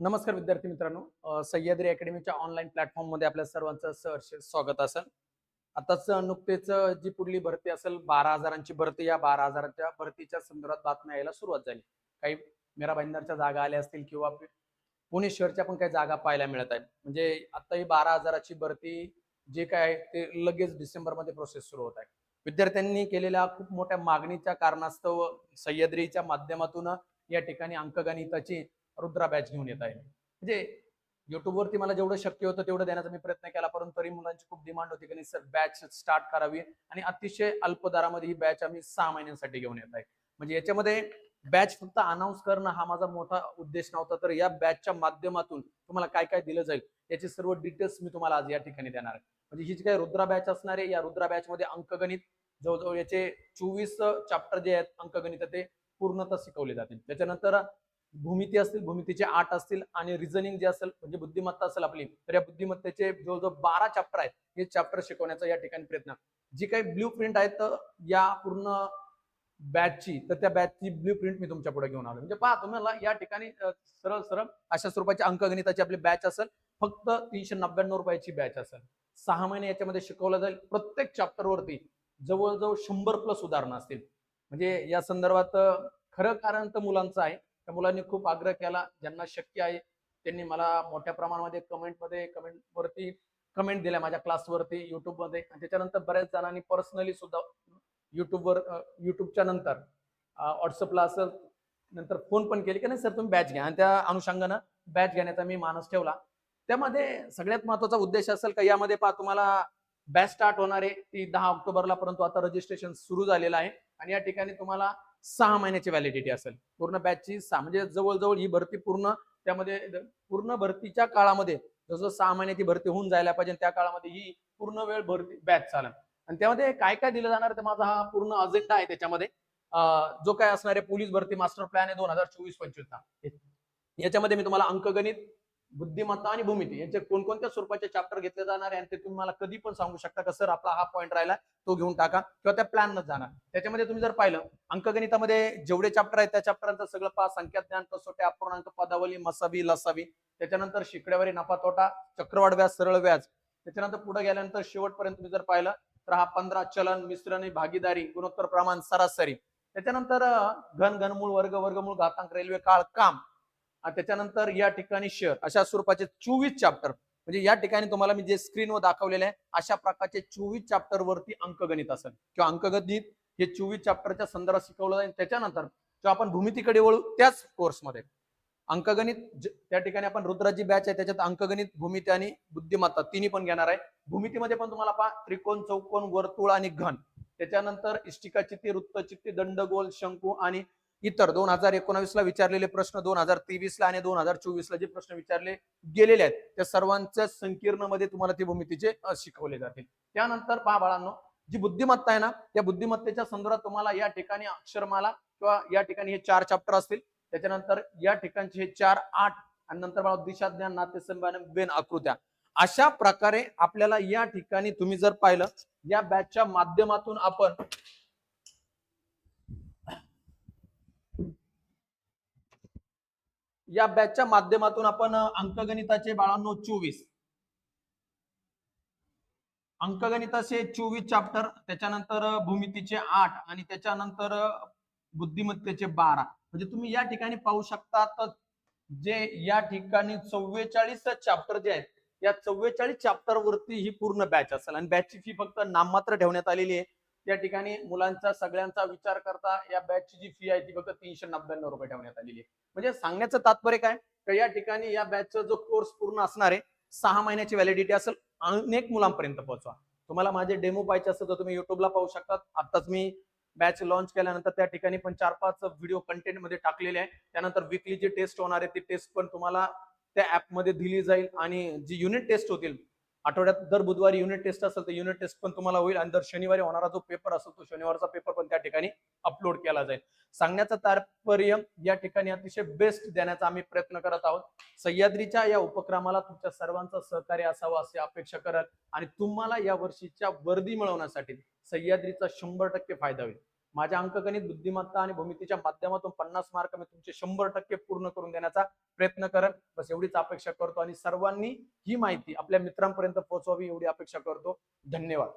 नमस्कार विद्यार्थी मित्रांनो. सह्याद्री अकॅडमीच्या ऑनलाईन प्लॅटफॉर्ममध्ये आपल्या सर्वांचं सहर्ष स्वागत असेल. आताच नुकतेच जी पुढली भरती असेल बारा हजारांची भरती या बारा हजारांच्या भरतीच्या संदर्भात बातम्या यायला सुरुवात झाली. काही मेरा भाईंदरच्या जागा आल्या असतील किंवा पुणे शहरच्या पण काही जागा पाहायला मिळत आहेत. म्हणजे आता ही बारा हजाराची भरती जे काय आहे ते लगेच डिसेंबरमध्ये प्रोसेस सुरू होत आहे. विद्यार्थ्यांनी केलेल्या खूप मोठ्या मागणीच्या कारणास्तव सह्याद्रीच्या माध्यमातून या ठिकाणी अंकगणिताची रुद्रा बॅच घेऊन येत आहे. म्हणजे युट्यूबवरती मला जेवढं शक्य होतं तेवढं देण्याचा मी प्रयत्न केला परंतु तरी मुलांची खूप डिमांड होती की नाही सर बॅच स्टार्ट करावी. आणि अतिशय अल्प दरामध्ये ही बॅच आम्ही सहा महिन्यांसाठी घेऊन येत आहे. म्हणजे याच्यामध्ये बॅच फक्त अनाऊन्स करणं हा माझा मोठा उद्देश नव्हता. तर या बॅचच्या माध्यमातून तुम्हाला काय काय दिलं जाईल याचे सर्व डिटेल्स मी तुम्हाला आज या ठिकाणी देणार आहे. म्हणजे ही जी काही रुद्रा बॅच असणार आहे या रुद्रा बॅच मध्ये अंकगणित जवळजवळ याचे चोवीस चॅप्टर जे आहेत अंकगणित ते पूर्णतः शिकवले जातील. त्याच्यानंतर भूमिती असतील भूमितीचे आठ असतील आणि रिझनिंग जे असेल म्हणजे बुद्धिमत्ता असेल आपली तर या बुद्धिमत्तेचे जवळजवळ बारा चॅप्टर आहेत. हे चॅप्टर शिकवण्याचा या ठिकाणी प्रयत्न. जी काही ब्ल्यू प्रिंट आहेत तर या पूर्ण बॅचची तर त्या बॅचची ब्ल्यू प्रिंट मी तुमच्यापुढे घेऊन आलो म्हणजे पहा तुम्हाला या ठिकाणी सरळ सरळ अशा स्वरूपाची अंकगणिताची आपली बॅच असेल फक्त तीनशे नव्याण्णव रुपयाची बॅच असेल. सहा महिने याच्यामध्ये शिकवलं जाईल प्रत्येक चॅप्टरवरती जवळजवळ शंभर प्लस उदाहरणं असतील. म्हणजे या संदर्भात खरं कारण तर मुलांचं आहे. त्या मुलांनी खूप आग्रह केला. ज्यांना शक्य आहे त्यांनी मला मोठ्या प्रमाणामध्ये कमेंटमध्ये कमेंट वरती कमेंट दिल्या माझ्या क्लासवरती युट्यूबमध्ये आणि त्याच्यानंतर बऱ्याच जणांनी पर्सनली सुद्धा युट्यूबवर युट्यूबच्या नंतर व्हॉट्सअपला असं नंतर फोन पण केले की नाही सर तुम्ही बॅच घ्या. आणि त्या अनुषंगानं बॅच घेण्याचा मी मानस ठेवला. त्यामध्ये सगळ्यात महत्त्वाचा उद्देश असेल का यामध्ये पहा तुम्हाला बॅच स्टार्ट होणार आहे. ती दहा ऑक्टोबरला परंतु आता रजिस्ट्रेशन सुरू झालेलं आहे. आणि या ठिकाणी तुम्हाला सहा महिन्याची व्हॅलिडिटी असेल. पूर्ण बॅचची सहा म्हणजे जवळजवळ ही भरती पूर्ण त्यामध्ये पूर्ण भरतीच्या काळामध्ये जसं सहा महिन्याची भरती होऊन जायला पाहिजे त्या काळामध्ये ही पूर्ण वेळ भरती बॅच चालेल. आणि त्यामध्ये काय काय दिलं जाणार ते माझा हा पूर्ण अजेंडा आहे त्याच्यामध्ये. जो काय असणार आहे पोलीस भरती मास्टर प्लॅन आहे दोन हजार चोवीस पंचवीसचा. याच्यामध्ये मी तुम्हाला अंकगणित बुद्धिमत्ता आणि भूमिती यांचे कोणकोणत्या स्वरूपाचे चॅप्टर घेतले जाणार आहे आणि ते तुम्ही मला कधी पण सांगू शकता का? सर आपला हा पॉईंट राहिला तो घेऊन टाका किंवा त्या प्लॅन जाणार. त्याच्यामध्ये तुम्ही जर पाहिलं अंकगणितामध्ये जेवढे चॅप्टर आहेत त्या चॅप्टरांचं सगळं पहा संख्याज्ञान कसोट्या अपूर्णांक पदावली मसावी लसावी. त्याच्यानंतर शिकड्यावरी नफा तोटा चक्रवाढ व्याज सरळ व्याज. त्याच्यानंतर पुढे गेल्यानंतर शेवटपर्यंत तुम्ही जर पाहिलं तर हा पंधरा चलन मिश्रण भागीदारी गुणोत्तर प्रमाण सरासरी. त्याच्यानंतर घन घनमूळ वर्ग वर्गमूळ घातांक रेल्वे काळ काम. त्याच्यानंतर या ठिकाणी शहर अशा स्वरूपाचे चोवीस चॅप्टर म्हणजे या ठिकाणी तुम्हाला मी जे स्क्रीनवर दाखवलेले आहे अशा प्रकारचे चोवीस चॅप्टर वरती अंकगणित असेल. किंवा अंकगणित हे चोवीस चॅप्टरच्या संदर्भात शिकवलं जाईल. त्याच्यानंतर किंवा आपण भूमितीकडे वळू त्याच कोर्समध्ये अंकगणित त्या ठिकाणी आपण रुद्राची बॅच आहे त्याच्यात अंकगणित भूमिती आणि बुद्धिमत्ता तिन्ही पण घेणार आहे. भूमितीमध्ये पण तुम्हाला पहा त्रिकोण चौकोन वर्तुळ आणि घन. त्याच्यानंतर इष्टिका चित्ती वृत्त चित्ती दंडगोल शंकू आणि इतर दोन हजार एकोणावीसला विचारलेले प्रश्न दोन हजार तेवीस ला आणि दोन हजार चोवीस ला जे प्रश्न विचारले गेलेले आहेत त्या सर्वांच्या संकीर्णमध्ये तुम्हाला ते भूमितीचे शिकवले जातील. त्यानंतर पहा बाळांनो जी बुद्धिमत्ता आहे ना त्या बुद्धिमत्तेच्या संदर्भात तुम्हाला या ठिकाणी अक्षरमाला किंवा या ठिकाणी हे चार चॅप्टर असतील. त्याच्यानंतर या ठिकाणचे हे चार आठ आणि नंतर मला दिशाज्ञान नातेसंबंध बेन आकृत्या. अशा प्रकारे आपल्याला या ठिकाणी तुम्ही जर पाहिलं या बॅचच्या माध्यमातून आपण या बॅचच्या माध्यमातून आपण अंकगणिताचे बाळांनो चोवीस. अंकगणिताचे चोवीस चॅप्टर त्याच्यानंतर भूमितीचे आठ आणि त्याच्यानंतर बुद्धिमत्तेचे बारा. म्हणजे तुम्ही या ठिकाणी पाहू शकता जे या ठिकाणी चव्वेचाळीस चॅप्टर जे आहेत या चव्वेचाळीस चॅप्टर वरती ही पूर्ण बॅच असेल. आणि बॅचची फी फक्त नाममात्र ठेवण्यात आलेली आहे. त्या ठिकाणी मुलांचा सगळ्यांचा विचार करता या बॅचची जी फी आहे ती फक्त तीनशे नव्याण्णव रुपये ठेवण्यात आलेली आहे. म्हणजे सांगण्याचं तात्पर्य काय? तर या ठिकाणी या बॅचचा जो कोर्स पूर्ण असणार आहे सहा महिन्याची व्हॅलिडिटी असेल अनेक मुलांपर्यंत पोहोचवा. तुम्हाला माझे डेमो पाहिजे असेल तर तुम्ही युट्यूबला पाहू शकतात. आताच मी बॅच लॉन्च केल्यानंतर त्या ठिकाणी पण चार पाच व्हिडिओ कंटेंटमध्ये टाकलेले आहे. त्यानंतर विकली जी टेस्ट होणार आहे ती टेस्ट पण तुम्हाला त्या ऍपमध्ये दिली जाईल आणि जी युनिट टेस्ट होतील आठवड्यात दर बुधवारी युनिट टेस्ट असेल तर युनिट टेस्ट पण तुम्हाला होईल. आणि दर शनिवारी होणारा जो पेपर असेल तो शनिवारचा पेपर पण त्या ठिकाणी अपलोड केला जाईल. सांगण्याचं तात्पर्य या ठिकाणी अतिशय बेस्ट देण्याचा आम्ही प्रयत्न करत आहोत. सह्याद्रीच्या या उपक्रमाला तुमच्या सर्वांचा सहकार्य असावं अशी अपेक्षा करत आणि तुम्हाला या वर्षीच्या वर्दी मिळवण्यासाठी सह्याद्रीचा शंभर टक्के फायदा होईल. माझ्या अंकगणित बुद्धिमत्ता आणि भूमितीच्या माध्यमातून पन्नास मार्क मी तुमचे शंभर टक्के पूर्ण करून देण्याचा प्रयत्न करेन. बस एवढीच अपेक्षा करतो आणि सर्वांनी ही माहिती आपल्या मित्रांपर्यंत पोहोचवावी एवढी अपेक्षा करतो. धन्यवाद.